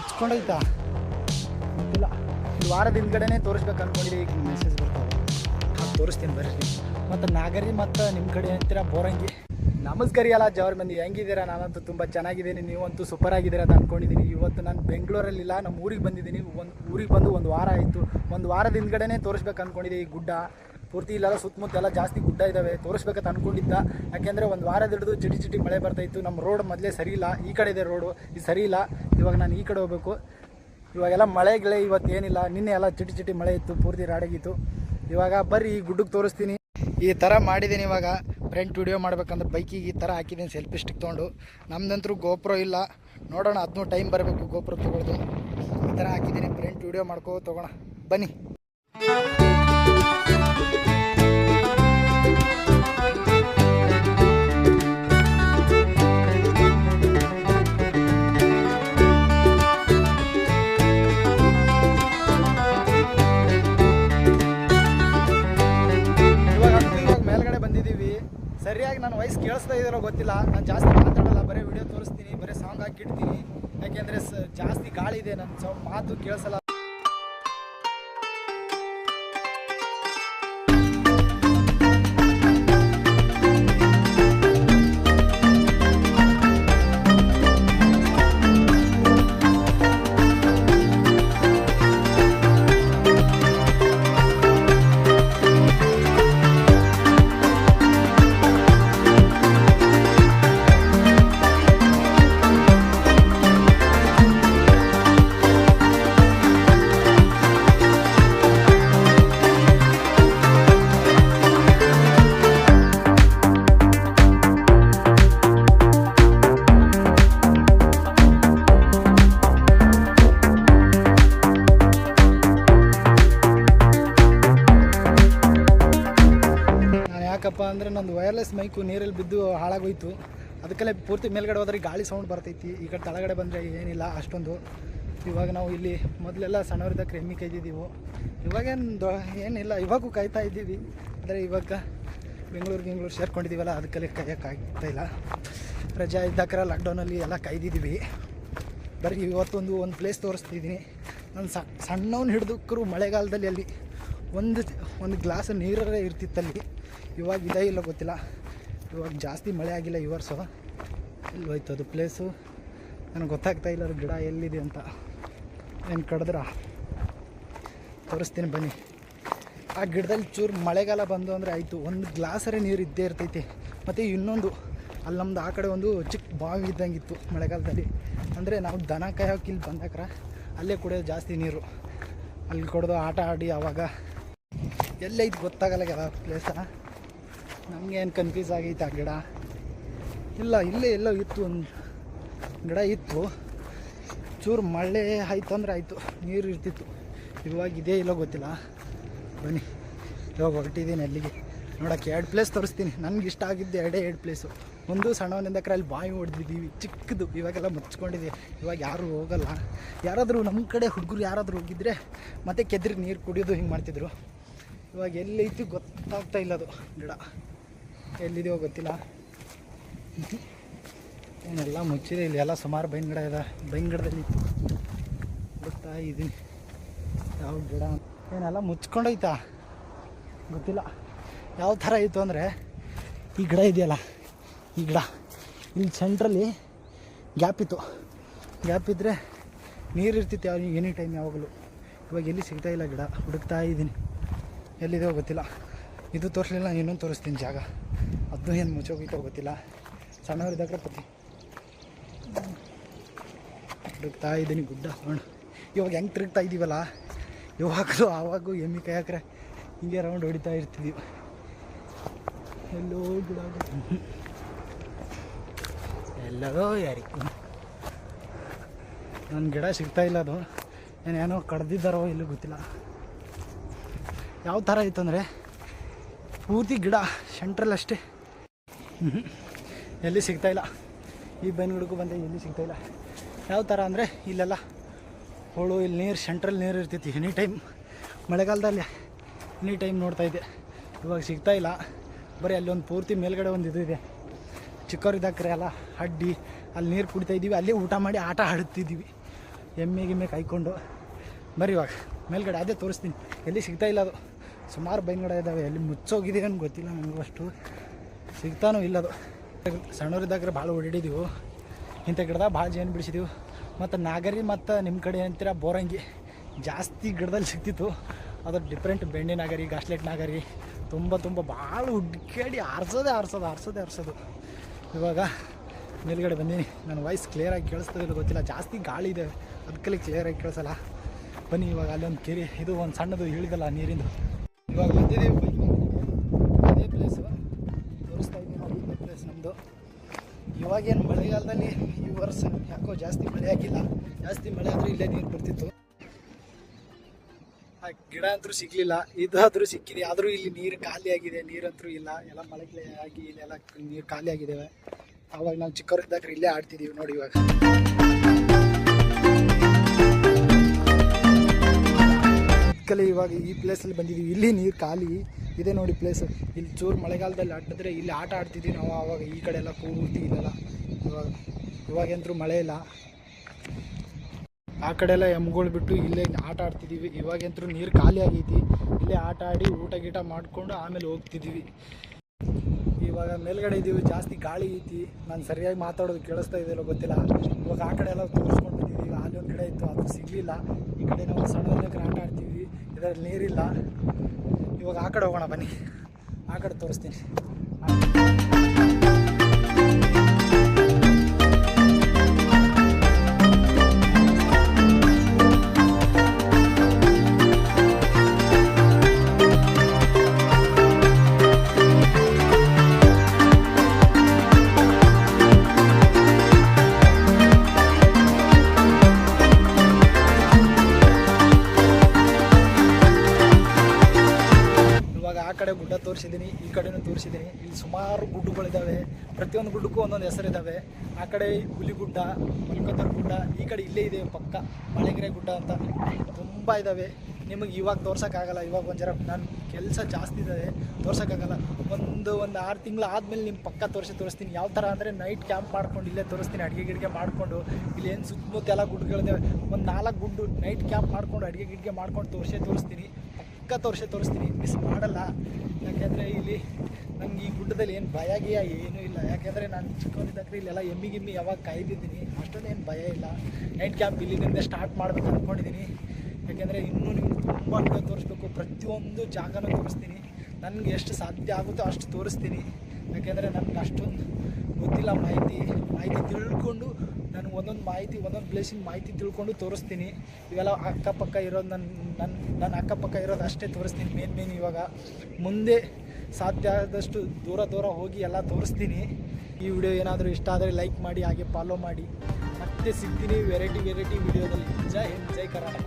ಮುಚ್ಕೊಂಡೈತಾ? ಗೊತ್ತಿಲ್ಲ ಈ ವಾರದ ಹಿಂದ್ಗಡೆನೆ ತೋರಿಸ್ಬೇಕು ಅನ್ಕೊಂಡಿದ್ದೆ ಈಗ ಮೆಸೇಜ್ ಬರ್ತಾವೆ ಅದು ತೋರಿಸ್ತೀನಿ ಬರ್ರಿ ಮತ್ತು ನಾಗರಿ ಮತ್ತು ನಿಮ್ಮ ಕಡೆ ಅಂತೀರ? ಬೋರಂಗಿ ನಮಸ್ಕಾರ ಎಲ್ಲ ಜವರ್ ಮಂದಿ. ಹೆಂಗಿದ್ದೀರಾ? ನಾನಂತೂ ತುಂಬ ಚೆನ್ನಾಗಿದ್ದೀನಿ. ನೀವಂತೂ ಸೂಪರ್ ಆಗಿದ್ದೀರಾ ಅಂತ ಅಂದ್ಕೊಂಡಿದ್ದೀನಿ ಇವತ್ತು ನಾನು ಬೆಂಗಳೂರಲ್ಲಿಲ್ಲ ನಮ್ಮ ಊರಿಗೆ ಬಂದಿದ್ದೀನಿ. ಒಂದು ಊರಿಗೆ ಬಂದು ಒಂದು ವಾರ ಆಯಿತು. ಒಂದು ವಾರದ ಹಿಂದ್ಗಡೆನೇ ತೋರಿಸ್ಬೇಕು ಅಂದ್ಕೊಂಡಿದ್ದೆ ಈ ಗುಡ್ಡ. ಪೂರ್ತಿ ಇಲ್ಲ ಸುತ್ತಮುತ್ತ ಎಲ್ಲ ಜಾಸ್ತಿ ಗುಡ್ಡ ಇದ್ದಾವೆ ತೋರಿಸ್ಬೇಕಂತ ಅನ್ಕೊಂಡಿದ್ದ. ಯಾಕೆಂದರೆ ಒಂದು ವಾರದ ಹಿಡಿದು ಚಿಟಿ ಚಿಟಿ ಮಳೆ ಬರ್ತಾ ಇತ್ತು. ನಮ್ಮ ರೋಡ್ ಮೊದಲೇ ಸರಿ ಇಲ್ಲ. ಈ ಕಡೆ ಇದೆ ರೋಡು. ಇದು ಸರಿ ಇಲ್ಲ. ಇವಾಗ ನಾನು ಈ ಕಡೆ ಹೋಗ್ಬೇಕು. ಇವಾಗೆಲ್ಲ ಇವತ್ತು ಏನಿಲ್ಲ ನಿನ್ನೆ ಎಲ್ಲ ಚಿಟಿ ಚಿಟಿ ಮಳೆ ಇತ್ತು. ಪೂರ್ತಿ ರಾಡಗಿತ್ತು. ಇವಾಗ ಬರ್ರಿ, ಈ ಗುಡ್ಡಕ್ಕೆ ತೋರಿಸ್ತೀನಿ. ಈ ಥರ ಮಾಡಿದ್ದೀನಿ ಇವಾಗ. ಫ್ರೆಂಟ್ ವಿಡಿಯೋ ಮಾಡ್ಬೇಕಂದ್ರೆ ಬೈಕಿಗೆ ಈ ಥರ ಹಾಕಿದ್ದೀನಿ. ಸೆಲ್ಫಿ ಸ್ಟಿಕ್ ತೊಗೊಂಡು. ನಮ್ದಂತರೂ ಗೋಪ್ರೋ ಇಲ್ಲ. ನೋಡೋಣ ಅದನ್ನೂ ಟೈಮ್ ಬರಬೇಕು ಗೋಪ್ರೋ ತೊಗೊಳ್ದು. ಈ ಥರ ಹಾಕಿದ್ದೀನಿ. ಫ್ರೆಂಟ್ ವಿಡಿಯೋ ಮಾಡ್ಕೋ ತೊಗೋಣ ಬನ್ನಿ. ಕೇಳಿಸ್ತಾ ಇದೆಯೋ ಗೊತ್ತಿಲ್ಲ. ನಾನು ಜಾಸ್ತಿ ಮಾತಾಡಲ್ಲ, ಬರೀ ವಿಡಿಯೋ ತೋರಿಸ್ತೀನಿ, ಬರೀ ಸಾಂಗ್ ಹಾಕಿಡ್ತೀನಿ. ಯಾಕೆಂದರೆ ಸ ಜಾಸ್ತಿ ಗಾಳಿ ಇದೆ ನನ್ನ ಮಾತು ಕೇಳಿಸಲ್ಲ. ಯಾಕಪ್ಪ ಅಂದರೆ ನಂದು ವೈರ್ಲೆಸ್ ಮೈಕು ನೀರಲ್ಲಿ ಬಿದ್ದು ಹಾಳಾಗೋಯ್ತು. ಅದಕ್ಕೆಲ್ಲ ಪೂರ್ತಿ ಮೇಲ್ಗಡೆ ಹೋದ್ರೆ ಗಾಳಿ ಸೌಂಡ್ ಬರ್ತೈತಿ. ಈ ಕಡೆ ತಳಗಡೆ ಬಂದರೆ ಏನಿಲ್ಲ ಅಷ್ಟೊಂದು. ಇವಾಗ ನಾವು ಇಲ್ಲಿ ಮೊದಲೆಲ್ಲ ಸಣ್ಣವರಿದ್ದಾಗ ಎಮ್ಮಿ ಕಾಯ್ದಿದ್ದೀವಿ ಇವಾಗೇನು ದೊ, ಏನಿಲ್ಲ, ಇವಾಗೂ ಕಾಯ್ತಾ ಇದ್ದೀವಿ. ಆದರೆ ಇವಾಗ ಬೆಂಗಳೂರು ಬೆಂಗಳೂರು ಸೇರ್ಕೊಂಡಿದ್ದೀವಲ್ಲ, ಅದಕ್ಕೆಲ್ಲ ಕಾಯೋಕ್ಕಾಗ್ತಾ ಇಲ್ಲ. ರಜಾ ಇದ್ದಾಕರ ಲಾಕ್ಡೌನಲ್ಲಿ ಎಲ್ಲ ಕಾಯ್ದಿದ್ದೀವಿ. ಬರೀ ಇವತ್ತೊಂದು ಒಂದು ಪ್ಲೇಸ್ ತೋರಿಸ್ತಿದ್ದೀನಿ. ನಾನು ಸಣ್ಣವನ್ನ ಹಿಡಿದಕ್ಕರು ಮಳೆಗಾಲದಲ್ಲಿ ಅಲ್ಲಿ. ಒಂದು ಒಂದು ಗ್ಲಾಸ್ ನೀರೇ ಇರ್ತಿತ್ತಲ್ಲಿ. ಇವಾಗ ಇದೇ ಇಲ್ಲ ಗೊತ್ತಿಲ್ಲ. ಇವಾಗ ಜಾಸ್ತಿ ಮಳೆ ಆಗಿಲ್ಲ ಈ ವರ್ಷ. ಹೋಯ್ತು ಅದು ಪ್ಲೇಸು ನನಗೆ ಗೊತ್ತಾಗ್ತಾ ಇಲ್ಲ ಗಿಡ ಎಲ್ಲಿದೆ ಅಂತ. ಏನು ಕಡಿದ್ರ? ತೋರಿಸ್ತೀನಿ ಬನ್ನಿ. ಆ ಗಿಡದಲ್ಲಿ ಚೂರು ಮಳೆಗಾಲ ಬಂದು ಅಂದರೆ ಆಯಿತು. ಒಂದು ಗ್ಲಾಸರೇ ನೀರು ಇದ್ದೇ ಇರ್ತೈತಿ. ಮತ್ತು ಇನ್ನೊಂದು, ಅಲ್ಲಿ ನಮ್ದು ಆ ಕಡೆ ಒಂದು ಚಿಕ್ಕ ಬಾವಿ ಇದ್ದಂಗಿತ್ತು ಮಳೆಗಾಲದಲ್ಲಿ. ಅಂದರೆ ನಾವು ದನ ಕಾಯೋಕೆ ಇಲ್ಲಿ ಬಂದಾಕ್ರ, ಅಲ್ಲೇ ಕುಡಿಯೋದು ಜಾಸ್ತಿ ನೀರು. ಅಲ್ಲಿ ಕುಡ್ದು ಆಟ ಆಡಿ ಆವಾಗ ಎಲ್ಲೈತೆ ಗೊತ್ತಾಗಲ್ಲ ಯಾವ ಪ್ಲೇಸ ನಮಗೇನು ಕನ್ಫ್ಯೂಸ್ ಆಗೈತೆ ಆ ಗಿಡ? ಇಲ್ಲ, ಇಲ್ಲೇ ಎಲ್ಲೋ ಇತ್ತು ಒಂದು ಗಿಡ ಇತ್ತು. ಚೂರು ಮಳೆ ಆಯ್ತು ಅಂದ್ರೆ ಆಯಿತು. ನೀರು ಇರ್ತಿತ್ತು. ಇವಾಗ ಇದೇ ಇಲ್ಲೋ ಗೊತ್ತಿಲ್ಲ. ಬನ್ನಿ, ಇವಾಗ ಹೊರಟಿದ್ದೀನಿ ಅಲ್ಲಿಗೆ. ನೋಡೋಕ್ಕೆ ಎರಡು ಪ್ಲೇಸ್ ತೋರಿಸ್ತೀನಿ. ನನಗೆ ಇಷ್ಟ ಆಗಿದ್ದು ಎರಡೇ ಎರಡು ಪ್ಲೇಸು ಒಂದು ಸಣ್ಣವನಿಂದಕ್ರೆ ಅಲ್ಲಿ ಬಾಯಿ ಹೊಡೆದಿದ್ದೀವಿ. ಚಿಕ್ಕದು. ಇವಾಗೆಲ್ಲ ಮುಚ್ಕೊಂಡಿದೆ ಇವಾಗ ಯಾರೂ ಹೋಗಲ್ಲ. ಯಾರಾದರೂ ನಮ್ಮ ಕಡೆ ಹುಡುಗರು ಯಾರಾದರೂ ಹೋಗಿದ್ರೆ ಮತ್ತೆ ಕೆದ್ರಿ ನೀರು ಕುಡಿಯೋದು ಹಿಂಗೆ ಮಾಡ್ತಿದ್ರು. ಇವಾಗ ಎಲ್ಲೈತಿ ಗೊತ್ತಾಗ್ತಾ ಇಲ್ಲ ಅದು ಗಿಡ. ಎಲ್ಲಿದೆಯೋ ಗೊತ್ತಿಲ್ಲ. ಏನೆಲ್ಲ ಮುಚ್ಚಿದೆ ಇಲ್ಲಿ. ಎಲ್ಲ ಸುಮಾರು ಬೈನ್ ಗಿಡ ಇದೆ. ಬೈನ್ ಗಿಡದಲ್ಲಿ ಗೊತ್ತಾ ಇದ್ದೀನಿ ಯಾವ ಗಿಡ ಏನೆಲ್ಲ ಮುಚ್ಕೊಂಡೋಯ್ತಾ? ಗೊತ್ತಿಲ್ಲ. ಯಾವ ಥರ ಇತ್ತು ಅಂದರೆ ಈ ಗಿಡ ಇದೆಯಲ್ಲ, ಈ ಗಿಡ. ಇಲ್ಲಿ ಸೆಂಟ್ರಲ್ಲಿ ಗ್ಯಾಪ್ ಇತ್ತು. ಗ್ಯಾಪ್ ಇದ್ದರೆ ನೀರು ಇರ್ತಿತ್ತು ಯಾವ ಎನಿ ಟೈಮ್ ಯಾವಾಗಲೂ. ಇವಾಗ ಎಲ್ಲಿ ಸಿಗ್ತಾ ಇಲ್ಲ ಗಿಡ. ಹುಡುಕ್ತಾ ಇದ್ದೀನಿ ಎಲ್ಲಿದೆಯೋ ಗೊತ್ತಿಲ್ಲ. ಇದು ತೋರಿಸಲಿಲ್ಲ ಇನ್ನೊಂದು ತೋರಿಸ್ತೀನಿ ಜಾಗ. ಅದು ಏನು ಮುಚ್ಚೋಗಿತ್ತೋ ಗೊತ್ತಿಲ್ಲ. ಸಣ್ಣವರಿದ್ದಾಗ ಪತಿ ತಿರುಗ್ತಾ ಇದ್ದೀನಿ ಗುಡ್ಡ ರೌಂಡ್ ಇವಾಗ ಹೆಂಗೆ ತಿರುಗ್ತಾ ಇದ್ದೀವಲ್ಲ ಇವಾಗಲೂ ಆವಾಗೂ ಎಮ್ಮಿ ಹಾಕ್ರೆ ಹಿಂಗೆ ರೌಂಡ್ ಹೊಡಿತಾ ಇರ್ತಿದ್ದೀವಿ ಎಲ್ಲೋ ಗಿಡ ಎಲ್ಲದೋ ಯಾರಿಗೂ ನನ್ನ ಗಿಡ ಸಿಗ್ತಾ ಇಲ್ಲ ಅದು. ಏನೇನೋ ಕಡ್ದಿದ್ದಾರೋ ಇಲ್ಲೂ ಗೊತ್ತಿಲ್ಲ. ಯಾವ ಥರ ಇತ್ತು ಅಂದರೆ ಪೂರ್ತಿ ಗಿಡ ಸೆಂಟ್ರಲ್ ಅಷ್ಟೇ. ಹ್ಮ್. ಎಲ್ಲಿ ಸಿಗ್ತಾಯಿಲ್ಲ ಈ ಬೈನ್ಗಿಡಕ್ಕೂ ಬಂದೆ ಎಲ್ಲಿ ಸಿಗ್ತಾಯಿಲ್ಲ ಯಾವ ಥರ ಅಂದರೆ ಇಲ್ಲೆಲ್ಲ ಹೋಳು, ಇಲ್ಲಿ ನೀರು ಸೆಂಟ್ರಲ್ ನೀರು ಇರ್ತೈತಿ. ಎನಿ ಟೈಮ್ ಮಳೆಗಾಲದಲ್ಲಿ ಎನಿ ಟೈಮ್ ನೋಡ್ತಾ ಇದ್ದೆ. ಇವಾಗ ಸಿಗ್ತಾಯಿಲ್ಲ ಬರೀ ಅಲ್ಲಿ ಒಂದು ಪೂರ್ತಿ ಮೇಲ್ಗಡೆ ಒಂದು ಇದು ಇದೆ. ಚಿಕ್ಕವರಿದ್ದಾಕ್ರೆ ಅಲ್ಲ ಅಡ್ಡಿ, ಅಲ್ಲಿ ನೀರು ಕುಡಿತಾ ಅಲ್ಲಿ ಅಲ್ಲೇ ಊಟ ಮಾಡಿ ಆಟ ಆಡುತ್ತಿದ್ದೀವಿ. ಎಮ್ಮೆ ಗಿಮ್ಮೆ ಕಾಯ್ಕೊಂಡು. ಬರೀ ಇವಾಗ. ಮೇಲ್ಗಡೆ ಅದೇ ತೋರಿಸ್ತೀನಿ. ಎಲ್ಲಿ ಸಿಗ್ತಾಯಿಲ್ಲ ಅದು. ಸುಮಾರು ಬೈಂಗಡ ಇದ್ದಾವೆ ಎಲ್ಲಿ ಮುಚ್ಚೋಗಿದೆ ಅಂತ ಗೊತ್ತಿಲ್ಲ ನನಗೂ ಅಷ್ಟು. ಸಿಗ್ತಾನೂ ಇಲ್ಲ ಅದು. ಸಣ್ಣವರಿದ್ದಾಗ ಭಾಳ ಓಡಾಡಿದ್ದೀವಿ ಇಂಥ ಗಿಡದಾಗ ಭಾಳ ಜೇನು ಬಿಡಿಸಿದೀವಿ. ಮತ್ತು ನಾಗರಿ ಮತ್ತು ನಿಮ್ಮ ಕಡೆ ಅಂತೀರ ಬೋರಂಗಿ ಜಾಸ್ತಿ ಗಿಡದಲ್ಲಿ ಸಿಗ್ತಿತ್ತು. ಅದು ಡಿಫ್ರೆಂಟ್ ಬೆಣ್ಣೆ ನಾಗರಿ ಗಾಸ್ಲೆಟ್ ನಾಗರಿ, ತುಂಬ ತುಂಬ ಭಾಳ ಹುಡ್ಕಾಡಿ ಆರ್ಸೋದೇ ಆರ್ಸೋದು, ಆರ್ಸೋದೆ ಆರಿಸೋದು. ಇವಾಗ ಮೇಲ್ಗಡೆ ಬಂದೀನಿ ನನ್ನ ವಾಯ್ಸ್ ಕ್ಲಿಯರಾಗಿ ಕೇಳಿಸ್ತದಿಲ್ಲ ಗೊತ್ತಿಲ್ಲ. ಜಾಸ್ತಿ ಗಾಳಿ ಇದೆ. ಅದಕ್ಕಲ್ಲಿ ಕ್ಲಿಯರಾಗಿ ಕೇಳಿಸಲ್ಲ. ಬನ್ನಿ ಇವಾಗ ಅಲ್ಲೊಂದು ಕೆರೆ. ಇದು ಒಂದು ಸಣ್ಣದು ಇಳಿದಲ್ಲ ನೀರಿಂದು. ಇವಾಗ ಬಂದಿದ್ದೀವಿ ಬೈಕ್ ಅದೇ ಪ್ಲೇಸು ತೋರಿಸ್ತಾ ಇದ್ದೀನಿ ನೋಡಿ ಪ್ಲೇಸ್ ನಮ್ಮದು ಇವಾಗೇನು ಮಳೆಗಾಲದಲ್ಲಿ ಈ ವರ್ಷ ಯಾಕೋ ಜಾಸ್ತಿ ಮಳೆ ಆಗಿಲ್ಲ. ಜಾಸ್ತಿ ಮಳೆ ಆದರೂ ಇಲ್ಲೇ ನೀರು ಬರ್ತಿತ್ತು. ಆ ಗಿಡ ಅಂತೂ ಸಿಗಲಿಲ್ಲ. ಇದಾದರೂ ಸಿಕ್ಕಿದೆ. ಆದರೂ ಇಲ್ಲಿ ನೀರು ಖಾಲಿ ಆಗಿದೆ. ನೀರಂತೂ ಇಲ್ಲ. ಎಲ್ಲ ಮಳೆ ಆಗಿ ಇಲ್ಲೆಲ್ಲ ನೀರು ಖಾಲಿ ಆಗಿದ್ದಾವೆ. ಅವಾಗ ನಾವು ಚಿಕ್ಕವರಿದ್ದಾಗ ಇಲ್ಲೇ ಆಡ್ತಿದ್ದೀವಿ ನೋಡಿ ಇವಾಗ. ಕಲೆ ಇವಾಗ ಈ ಪ್ಲೇಸಲ್ಲಿ ಬಂದಿದ್ದೀವಿ ಇಲ್ಲಿ ನೀರು ಖಾಲಿ. ಇದೆ ನೋಡಿ ಪ್ಲೇಸ್ ಇಲ್ಲಿ ಚೂರು ಮಳೆಗಾಲದಲ್ಲಿ ಆಟಿದ್ರೆ ಇಲ್ಲಿ ಆಟ ಆಡ್ತಿದ್ವಿ ನಾವು ಆವಾಗ ಈ ಕಡೆ ಎಲ್ಲ ಕೂರ್ತಿ ಇಲ್ಲೆಲ್ಲ. ಇವಾಗ ಇವಾಗಂತೂ ಮಳೆ ಇಲ್ಲ. ಆ ಕಡೆ ಎಲ್ಲ ಎಮ್ಗಳು ಬಿಟ್ಟು ಇಲ್ಲೇ ಆಟ ಆಡ್ತಿದ್ದೀವಿ ಇವಾಗಂತೂ ನೀರು ಖಾಲಿ ಆಗೈತಿ. ಇಲ್ಲೇ ಆಟ ಆಡಿ ಊಟ ಗೀಟ ಮಾಡಿಕೊಂಡು ಆಮೇಲೆ ಹೋಗ್ತಿದ್ದೀವಿ ಇವಾಗ ಮೇಲ್ಗಡೆ ಇದ್ದೀವಿ ಜಾಸ್ತಿ ಗಾಳಿ ಐತಿ. ನಾನು ಸರಿಯಾಗಿ ಮಾತಾಡೋದು ಕೇಳಿಸ್ತಾ ಇದೆಯಲ್ಲ ಗೊತ್ತಿಲ್ಲ. ಇವಾಗ ಆ ಕಡೆ ಎಲ್ಲ ತೋರಿಸ್ಕೊಂಡು ಬಂದಿದ್ದೀವಿ ಅಲ್ಲಿ ಒಂದು ಕಡೆ ಇತ್ತು. ಅದು ಸಿಗಲಿಲ್ಲ. ಈ ಕಡೆ ನಾವು ಆಡ್ತೀವಿ ಇದರಲ್ಲಿ ನೀರಿಲ್ಲ. ಇವಾಗ ಆ ಕಡೆ ಹೋಗೋಣ ಬನ್ನಿ. ಆ ಕಡೆ ತೋರಿಸ್ತೀನಿ. ಕಡೆ ಗುಡ್ಡ ತೋರಿಸಿದ್ದೀನಿ, ಈ ಕಡೆನೂ ತೋರಿಸಿದ್ದೀನಿ. ಇಲ್ಲಿ ಸುಮಾರು ಗುಡ್ಡಗಳಿದ್ದಾವೆ, ಪ್ರತಿಯೊಂದು ಗುಡ್ಡಕ್ಕೂ ಒಂದೊಂದು ಹೆಸರಿದ್ದಾವೆ. ಆ ಕಡೆ ಹುಲಿಗುಡ್ಡ ಹುಲ್ಕತ್ತೂರು ಗುಡ್ಡ, ಈ ಕಡೆ ಇಲ್ಲೇ ಇದೆ ಪಕ್ಕ ಮಳೆಗೆರೆ ಗುಡ್ಡ ಅಂತ. ತುಂಬ ಇದ್ದಾವೆ. ನಿಮಗೆ ಇವಾಗ ತೋರ್ಸೋಕ್ಕಾಗಲ್ಲ, ಇವಾಗ ಒಂದು ಜರ ನಾನು ಕೆಲಸ ಜಾಸ್ತಿ ಇದ್ದಾವೆ, ತೋರ್ಸೋಕ್ಕಾಗಲ್ಲ. ಒಂದು ಒಂದು ಆರು ತಿಂಗಳು ಆದಮೇಲೆ ನಿಮ್ಮ ಪಕ್ಕ ತೋರಿಸಿ, ತೋರಿಸ್ತೀನಿ. ಯಾವ ಥರ ಅಂದರೆ ನೈಟ್ ಕ್ಯಾಂಪ್ ಮಾಡ್ಕೊಂಡು ಇಲ್ಲೇ ತೋರಿಸ್ತೀನಿ, ಅಡುಗೆ ಗಿಡಿಗೆ ಮಾಡಿಕೊಂಡು. ಇಲ್ಲಿ ಏನು ಸುತ್ತಮುತ್ತ ಎಲ್ಲ ಗುಡ್ಡಗಳಿದ್ದಾವೆ. ಒಂದು ನಾಲ್ಕು ಗುಡ್ಡು ನೈಟ್ ಕ್ಯಾಂಪ್ ಮಾಡ್ಕೊಂಡು, ಅಡುಗೆ ಗಿಡಿಗೆ ಮಾಡ್ಕೊಂಡು ತೋರಿಸೇ ತೋರಿಸ್ತೀನಿ. ಪಕ್ಕ ತೋರಿಸಿ ತೋರಿಸ್ತೀನಿ. ಮಿಸ್ ಮಾಡಲ್ಲ. ಯಾಕೆಂದರೆ ಇಲ್ಲಿ ನಂಗೆ ಈ ಗುಡ್ಡದಲ್ಲಿ ಏನು ಭಯ ಗಿಯ ಏನೂ ಇಲ್ಲ. ಯಾಕೆಂದರೆ ನಾನು ಚಿಕ್ಕವನಿದ್ದಾಗ ಇಲ್ಲೆಲ್ಲ ಎಮ್ಮಿ ಗಿಮ್ಮಿ ಯಾವಾಗ ಕಾಯ್ದಿದ್ದೀನಿ ಏನು ಭಯ ಇಲ್ಲ. ನೈಟ್ ಕ್ಯಾಂಪ್ ಇಲ್ಲಿಂದ ಸ್ಟಾರ್ಟ್ ಮಾಡಬೇಕು ಅಂದ್ಕೊಂಡಿದ್ದೀನಿ ಯಾಕೆಂದರೆ ಇನ್ನೂ ನಿಮ್ಗೆ ತುಂಬ ತೋರಿಸ್ಬೇಕು. ಪ್ರತಿಯೊಂದು ಜಾಗನೂ ತೋರಿಸ್ತೀನಿ. ನನಗೆ ಎಷ್ಟು ಸಾಧ್ಯ ಆಗುತ್ತೋ ಅಷ್ಟು ತೋರಿಸ್ತೀನಿ. ಯಾಕೆಂದರೆ ನನಗೆ ಅಷ್ಟೊಂದು ಗೊತ್ತಿಲ್ಲ ಮಾಹಿತಿ. ಮಾಹಿತಿ ತಿಳ್ಕೊಂಡು ನನಗೆ ಒಂದೊಂದು ಮಾಹಿತಿ, ಒಂದೊಂದು ಪ್ಲೇಸಿನ ಮಾಹಿತಿ ತಿಳ್ಕೊಂಡು ತೋರಿಸ್ತೀನಿ. ಇವೆಲ್ಲ ಅಕ್ಕಪಕ್ಕ ಇರೋದು ನನ್ನ ನನ್ನ ನನ್ನ ಅಕ್ಕಪಕ್ಕ ಇರೋದು ಅಷ್ಟೇ ತೋರಿಸ್ತೀನಿ ಮೇನ್ ಮೇನ್ ಇವಾಗ. ಮುಂದೆ ಸಾಧ್ಯ ಆದಷ್ಟು ದೂರ ದೂರ ಹೋಗಿ ಎಲ್ಲ ತೋರಿಸ್ತೀನಿ. ಈ ವಿಡಿಯೋ ಏನಾದರೂ ಇಷ್ಟ ಆದರೆ ಲೈಕ್ ಮಾಡಿ, ಹಾಗೆ ಫಾಲೋ ಮಾಡಿ. ಮತ್ತೆ ಸಿಗ್ತೀನಿ ವೆರೈಟಿ ವೆರೈಟಿ ವಿಡಿಯೋದಲ್ಲಿ ಜೈ ಹಿಂದ್, ಜೈ ಕರ್ನಾಟಕ.